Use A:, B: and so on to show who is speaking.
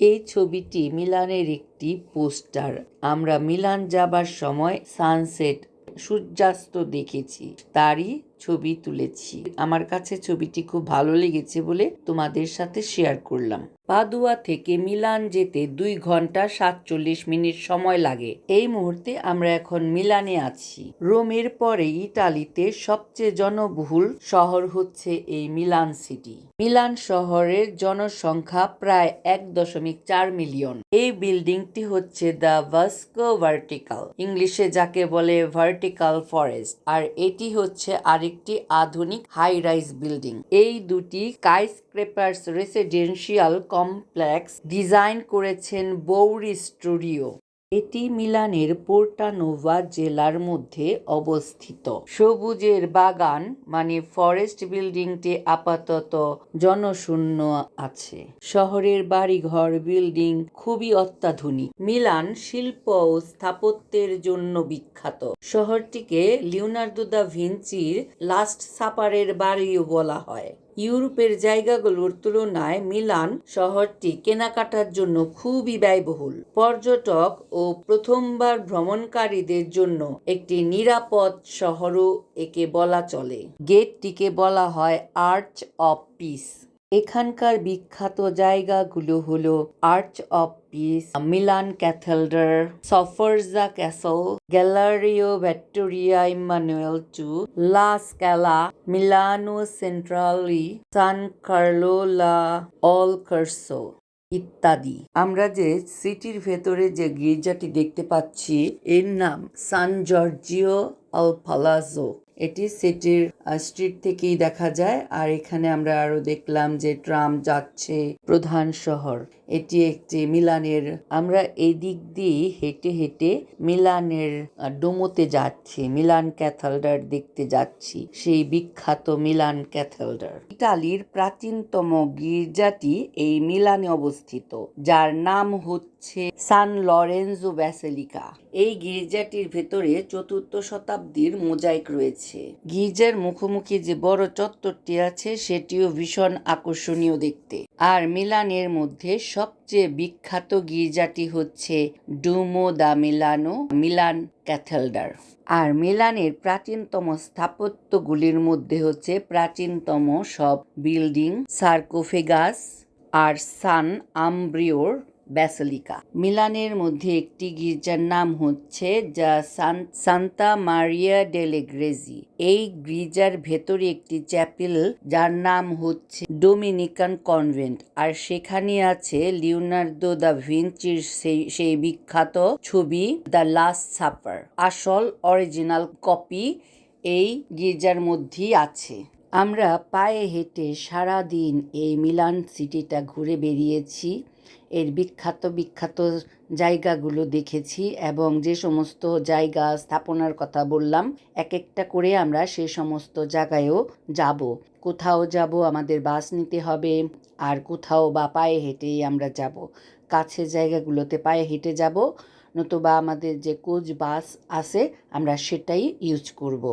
A: এই ছবিটি মিলানের একটি পোস্টার। আমরা মিলান যাবার সময় সানসেট সূর্যাস্ত দেখেছি। তারই ছবি তুলেছি। আমার কাছে ছবিটি খুব ভালো লেগেছে বলে তোমাদের সাথে শেয়ার করলাম। পাদুয়া থেকে মিলান যেতে দুই ঘণ্টা সাতচল্লিশ মিনিট সময় লাগে। এই মুহূর্তে আমরা এখন মিলানে আছি। রোমের পরে ইতালিতে সবচেয়ে জনবহুল শহর হচ্ছে এই মিলান সিটি। মিলান শহরের জনসংখ্যা প্রায় এক দশমিক চার মিলিয়ন। এই বিল্ডিংটি হচ্ছে দ্য ভাস্কো ভার্টিকাল ইংলিশে যাকে বলে ভার্টিকাল ফরেস্ট। আর এটি হচ্ছে আরেকটি আধুনিক হাই রাইজ বিল্ডিং এই দুটি স্ক্রেপার্স রেসিডেন্সিয়াল কমপ্লেক্স ডিজাইন করেছেন বৌরি স্টুডিও এটি মিলানের পোর্টানোভা জেলার মধ্যে অবস্থিত। সবুজের বাগান মানে ফরেস্ট বিল্ডিংটি আপাতত জনশূন্য আছে। শহরের বাড়িঘর, বিল্ডিং খুবই অত্যাধুনিক। মিলান শিল্প ও স্থাপত্যের জন্য বিখ্যাত। শহরটিকে লিওনার্দো দা ভিঞ্চির লাস্ট সাপারের বাড়িও বলা হয়। ইউরোপের জায়গাগুলোর তুলনায় মিলান শহরটি কেনাকাটার জন্য খুবই ব্যয়বহুল। পর্যটক ও প্রথমবার ভ্রমণকারীদের জন্য একটি নিরাপদ শহরও একে বলা চলে। গেটটিকে বলা হয় আর্চ অফ পিস। এখানকার বিখ্যাত জায়গাগুলো হলো arch of piece Milan ক্যাথেলডার Sforza Castle Galleria Vittorio Emanuele two La Scala Milano Centrale San Carlo la al Corso ইত্যাদি। আমরা যে সিটির ভেতরে যে গির্জাটি দেখতে পাচ্ছি, এর নাম সান জর্জিও আল পালাজো এটি সিটির স্ট্রিট থেকেই দেখা যায়। আর এখানে আমরা আরও দেখলাম যে ট্রাম যাচ্ছে প্রধান শহর। এটি একটি মিলানের, আমরা এই দিক দিয়ে হেঁটে হেঁটে মিলানের ডোমোতে যাচ্ছি, মিলান ক্যাথেলডার দেখতে যাচ্ছি, সেই বিখ্যাত মিলান ক্যাথেলডার। ইটালির প্রাচীনতম গির্জাটি এই মিলানে অবস্থিত, যার নাম হচ্ছে সান লরেন্জো ব্যাসেলিকা। এই গির্জাটির ভেতরে চতুর্থ শতাব্দীর মোজাইক রয়েছে। গির্জার মুখোমুখি যে বড় চত্বরটি আছে, সেটিও ভীষণ আকর্ষণীয় দেখতে। আর মিলানের মধ্যে সবচেয়ে বিখ্যাত গির্জাটি হচ্ছে ডুমো দা মিলানো, মিলান ক্যাথেলডার। আর মিলানের প্রাচীনতম স্থাপত্যগুলির মধ্যে হচ্ছে প্রাচীনতম সব বিল্ডিং, সার্কোফেগাস আর সান আম্ব্রিওর ব্যাসিলিকা। মিলানের মধ্যে একটি গির্জার নাম হচ্ছে যা সান সান্তা মারিয়া ডেলে গ্রেজি। এই গির্জার ভেতরে একটি চ্যাপেল, যার নাম হচ্ছে ডোমিনিকান কনভেন্ট, আর সেখানে আছে লিওনার্দো দা ভিঞ্চির সেই সেই বিখ্যাত ছবি দ্য লাস্ট সাপার আসল, অরিজিনাল কপি এই গির্জার মধ্যেই আছে। আমরা পায়ে হেঁটে সারা দিন এই মিলান সিটিটা ঘুরে বেরিয়েছি। এর বিখ্যাত বিখ্যাত জায়গাগুলো দেখেছি এবং যে সমস্ত জায়গা স্থাপনার কথা বললাম এক একটা করে আমরা সে সমস্ত জায়গায়ও যাব। কোথাও যাব, আমাদের বাস নিতে হবে, আর কোথাও বা পায়ে হেঁটেই আমরা যাব। কাছের জায়গাগুলোতে পায়ে হেঁটে যাব, নতুবা আমাদের যে কোচ বাস আছে, আমরা সেটাই ইউজ করব।